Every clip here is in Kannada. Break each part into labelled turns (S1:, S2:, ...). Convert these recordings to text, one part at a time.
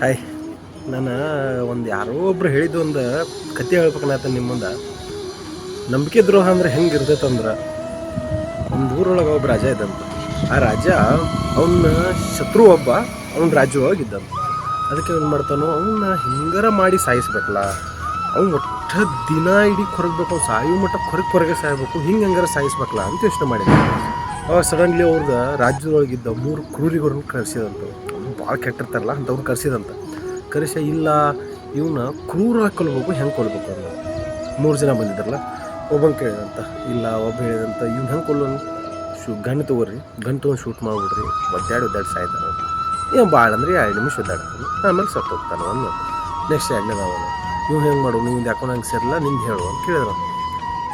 S1: ಹಾಯ್. ನಾನು ಒಂದು ಯಾರೋ ಒಬ್ರು ಹೇಳಿದ್ದು ಒಂದು ಕತೆ ಹೇಳ್ಬೇಕನ್ನತ್ತ ನಿಮ್ಮ ಮುಂದೆ. ನಂಬಿಕೆ ದ್ರೋಹ ಅಂದ್ರೆ ಹೆಂಗೆ ಇರ್ತೈತಂದ್ರೆ ಒಂದು ಊರೊಳಗೆ ಒಬ್ಬ ರಾಜ ಇದ್ದಂತ. ಆ ರಾಜ ಅವನ ಶತ್ರು ಒಬ್ಬ, ಅವನ ರಾಜ್ಯವಾಗಿದ್ದಂತ ಅದಕ್ಕೆ ಏನು ಮಾಡ್ತಾನೋ ಅವನ್ನ ಹಿಂಗಾರ ಮಾಡಿ ಸಾಯಿಸ್ಬೇಕಲ್ಲ. ಅವ್ನು ಒಟ್ಟ ದಿನ ಇಡೀ ಕೊರಗಬೇಕು, ಅವ್ನು ಸಾಯೋ ಮಟ್ಟ ಕೊರಗೆ ಕೊರಗೆ ಸಾಯ್ಬೇಕು, ಹಿಂಗೆ ಹಂಗಾರ ಸಾಯಿಸ್ಬೇಕಲ್ಲ ಅಂತ ಯೋಚನೆ ಮಾಡಿದ ಅವಾಗ ಸಡನ್ಲಿ ಅವ್ರದ್ದು ರಾಜ್ಯದೊಳಗಿದ್ದ ಮೂರು ಕ್ರೂರಿಗರನ್ನ ಕರೆಸಿದಂತ ಭಾಳ ಕೆಟ್ಟಿರ್ತಾರಲ್ಲ ಅಂಥವ್ರು ಕರೆಸಿದಂತ. ಕರೆಸಿ, ಇಲ್ಲ ಇವನ್ನ ಕ್ರೂರ ಕೊಲ್ಬೇಕು ಹೆಂಗೆ ಕೊಲ್ಬೇಕು ಅನ್ನೋ ಮೂರು ಜನ ಬಂದಿದ್ರಲ್ಲ, ಒಬ್ಬನ್ ಕೇಳಿದಂತ, ಇಲ್ಲ, ಒಬ್ಬ ಹೇಳಿದಂತ, ಇವ್ನು ಹೆಂಗೆ ಕೊಲ್ಲೋನು ಶೂ ಗನ್ ತೊಗೊರ್ರಿ ಗನ್ ತೊಗೊಂಡು ಶೂಟ್ ಮಾಡಿಬಿಡ್ರಿ, ಒದ್ದಾಡಿ ಒದ್ದಾಡಿ ಸಾಯ್ತಾನೆ ಏನು ಭಾಳ ಅಂದ್ರೆ ಎರಡು ನಿಮಿಷ ಒದ್ದಾಡ್ತಾನೆ ಆಮೇಲೆ ಸತ್ತು ಹೋಗ್ತಾನೆ ಒಂದು ನೆಕ್ಸ್ಟ್ ಎರಡನೇದು ಅವನು? ಇವ್ನು ಹೆಂಗೆ ಮಾಡು, ನೀವು ಯಾಕೋ ನಂಗೆ ಸೇರಿಲ್ಲ ನಿಂದು ಹೇಳು ಅಂತ ಕೇಳಿದ್ರು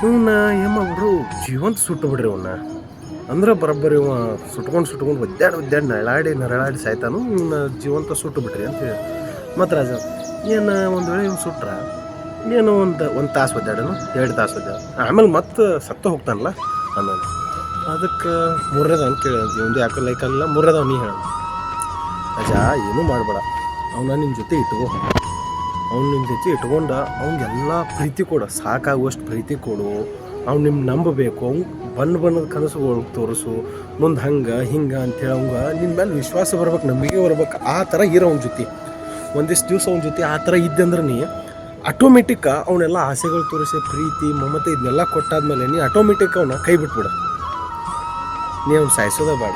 S1: ಇವನ್ನ ಏನು ಮಾಡ್ಬಿಡ್ರು ಜೀವಂತ ಸುಟ್ಟು ಬಿಡ್ರಿ ಅವನ್ನ ಅಂದ್ರೆ ಬರೋಬ್ಬರಿ ಇವ ಸುಟ್ಕೊಂಡು ಸುಟ್ಕೊಂಡು ಒದ್ದಾಡಿ ಒದ್ದಾಡಿ ನರಳಾಡಿ ನರಳಾಡಿ ಸಾಯ್ತಾನು ನಿನ್ನ ಜೀವಂತ ಸುಟ್ಟು ಬಿಟ್ರಿ ಅಂತ ಹೇಳಿ. ಮತ್ತು ರಾಜ, ಏನು ಒಂದು ವೇಳೆ ಇವ್ನು ಸುಟ್ರ, ಏನು ಒಂದು ಒಂದು ತಾಸು ಒದ್ದಾಡನು, ಎರಡು ತಾಸು ಒದ್ದಾಡ, ಆಮೇಲೆ ಮತ್ತೆ ಸತ್ತು ಹೋಗ್ತಾನಲ್ಲ? ಅನ್ನೋದು. ಅದಕ್ಕೆ ಮೂರನೇದ ಅಂತ ಕೇಳಿ, ಒಂದು ಯಾಕೆ ಲೈಕ್ ಅಲ್ಲ ಮೂರನೇದವ್ ನೀ ಹೇಳ. ರಾಜ, ಏನೂ ಮಾಡಬೇಡ. ಅವನ ನಿನ್ನ ಜೊತೆ ಇಟ್ಕೋ. ಅವ್ನು ನಿಮ್ಮ ಜೊತೆ ಇಟ್ಕೊಂಡು, ಅವ್ನಿಗೆಲ್ಲ ಪ್ರೀತಿ ಕೊಡು, ಸಾಕಾಗುವಷ್ಟು ಪ್ರೀತಿ ಕೊಡು. ಅವ್ನು ನಿಮ್ಮ ನಂಬಬೇಕು, ಅವ್ನು ಬಣ್ಣ ಬಣ್ಣದ ಕನಸುಗಳು ತೋರಿಸು, ಮುಂದೆ ಹಂಗೆ, ಹಿಂಗೆ ಅಂತೇಳಿ ಅವಂಗ ನಿಮ್ಮ ಮೇಲೆ ವಿಶ್ವಾಸ ಬರ್ಬೇಕು, ನಂಬಿಕೆ ಬರ್ಬೇಕು, ಆ ಥರ ಇರೋ ಅವ್ನ ಜೊತೆ. ಒಂದಿಷ್ಟು ದಿವಸ ಅವ್ನ ಜೊತೆ ಆ ಥರ ಇದ್ದಂದ್ರೆ ನೀ ಆಟೋಮೆಟಿಕ್ಕ ಅವನ್ನೆಲ್ಲ ಆಸೆಗಳು ತೋರಿಸಿ, ಪ್ರೀತಿ, ಮಮತೆ ಇದನ್ನೆಲ್ಲ ಕೊಟ್ಟಾದ್ಮೇಲೆ ನೀ ಆಟೋಮೆಟಿಕ್ ಅವನ್ನ ಕೈ ಬಿಟ್ಬಿಡ. ನೀ ಅವ್ನು ಸಾಯಿಸೋದೇ ಬೇಡ.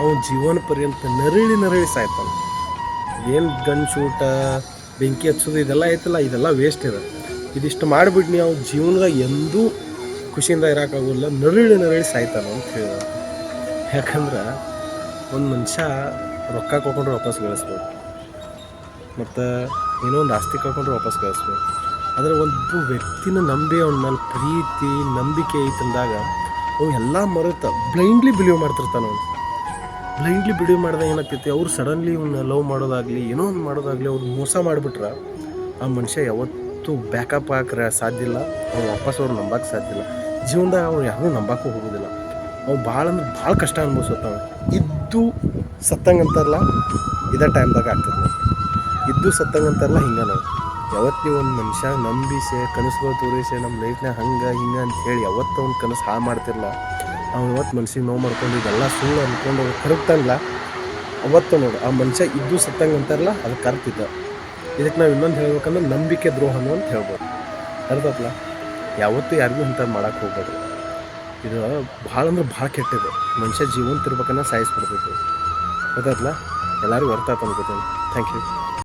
S1: ಅವನ ಜೀವನ ಪರ್ಯಂತ ನರಳಿ ನರಳಿ ಸಾಯ್ತಾನ. ಏನು ಗನ್ ಶೂಟ, ಬೆಂಕಿ ಹಚ್ಚೋದು ಇದೆಲ್ಲ ಐತಲ್ಲ ಇದೆಲ್ಲ ವೇಸ್ಟ್ ಇದೆ ಇದಿಷ್ಟು ಮಾಡಿಬಿಟ್ಟು ನೀವು ಅವ್ನ ಜೀವನದಾಗ ಎಂದೂ ಖುಷಿಯಿಂದ ಇರೋಕ್ಕಾಗೋಲ್ಲ ನರಳಿ ನರಳಿ ಸಾಯ್ತಾನೆ ಅಂತ ಹೇಳಿದ ಯಾಕಂದ್ರೆ ಒಂದು ಮನುಷ್ಯ ರೊಕ್ಕ ಕೊಕೊಂಡ್ರೆ ವಾಪಸ್ ಗಳಿಸ್ಬೋದು. ಮತ್ತು ಏನೋ ಒಂದು ಆಸ್ತಿ ಕಳ್ಕೊಂಡ್ರೆ ವಾಪಸ್ ಗಳಿಸ್ಬೋದು. ಆದರೆ ಒಂದು ವ್ಯಕ್ತಿನ ನಂಬಿ ಅವನ ಮೇಲೆ ಪ್ರೀತಿ, ನಂಬಿಕೆ ಐತಂದಾಗ ಅವು ಎಲ್ಲ ಮರೆತ ಬ್ಲೈಂಡ್ಲಿ ಬಿಲೀವ್ ಮಾಡ್ತಿರ್ತಾನೆ ಅವನು. ಬ್ಲೈಂಡ್ಲಿ ಬಿಲೀವ್ ಮಾಡಿದಾಗ ಏನಾಗ್ತೈತಿ, ಅವ್ರು ಸಡನ್ಲಿ ಇವನ್ನ ಲವ್ ಮಾಡೋದಾಗಲಿ, ಏನೋ ಒಂದು ಮಾಡೋದಾಗಲಿ, ಅವ್ರು ಮೋಸ ಮಾಡಿಬಿಟ್ರೆ ಆ ಮನುಷ್ಯ ಯಾವತ್ತೂ ಬ್ಯಾಕಪ್ ಹಾಕ್ರೆ ಸಾಧ್ಯ ಇಲ್ಲ. ಅವ್ರು ವಾಪಸ್ ಅವ್ರು ನಂಬಕ್ಕೆ ಸಾಧ್ಯ ಇಲ್ಲ. ಜೀವನದಾಗ ಅವ್ರು ಯಾರೂ ನಂಬಕ್ಕೂ ಹೋಗೋದಿಲ್ಲ. ಅವು ಭಾಳ ಅಂದ್ರೆ ಭಾಳ ಕಷ್ಟ ಅನ್ಭವಿಸುತ್ತಾವೆ ಇದ್ದು ಸತ್ತಂಗೆ ಅಂತಾರಲ್ಲ ಇದೇ ಟೈಮ್ದಾಗ ಆಗ್ತದೆ ಇದ್ದು ಸತ್ತಂಗಂತಾರಲ್ಲ ಹಿಂಗೆ ನಾವು ಯಾವತ್ತು ಒಂದು ಮನುಷ್ಯ ನಂಬಿಸಿ ಕನಸುಗಳು ತೋರಿಸಿ ನಮ್ಮ ಲೈಫ್ನಾಗ ಹಂಗೆ ಹಿಂಗೆ ಅಂತ ಹೇಳಿ ಯಾವತ್ತು ಒಂದು ಕನಸು ಹಾಳು ಮಾಡ್ತಿರಲ್ಲ ಅವ್ನು ಯಾವತ್ತು ಮನ್ಸಿಗೆ ನೋವು ಮಾಡ್ಕೊಂಡು ಇದೆಲ್ಲ ಸುಳ್ಳು ಅಂದ್ಕೊಂಡು ಕರಗ್ತಾನಲ್ಲ ಅವತ್ತು ನೋಡು ಆ ಮನುಷ್ಯ ಇದ್ದು ಸತ್ತಂಗೆ ಅಂತಾರಲ್ಲ ಅದು ಕರ್ತಿದ್ದ. ಇದಕ್ಕೆ ನಾವು ಇನ್ನೊಂದು ಹೇಳ್ಬೇಕಂದ್ರೆ ನಂಬಿಕೆ ದ್ರೋಹನು ಅಂತ ಹೇಳ್ಬೋದು. ಅರ್ಧಪ್ಲ ಯಾವತ್ತೂ ಯಾರಿಗೂ ಇಂಥ ಮಾಡೋಕೆ ಹೋಗ್ಬೋದು ಇದು ಭಾಳ ಅಂದ್ರೆ ಭಾಳ ಕೆಟ್ಟದು ಮನುಷ್ಯ ಜೀವಂತ ಇರ್ಬೇಕನ್ನ ಸಾಯಿಸ್ಬಿಡ್ತೈತಿ. ಗೊತ್ತಾಯ್ತಲ್ಲ ಎಲ್ಲರಿಗೂ ಅರ್ಥ ಆಯ್ತು ಅನ್ಕೋತೀನಿ. Thank you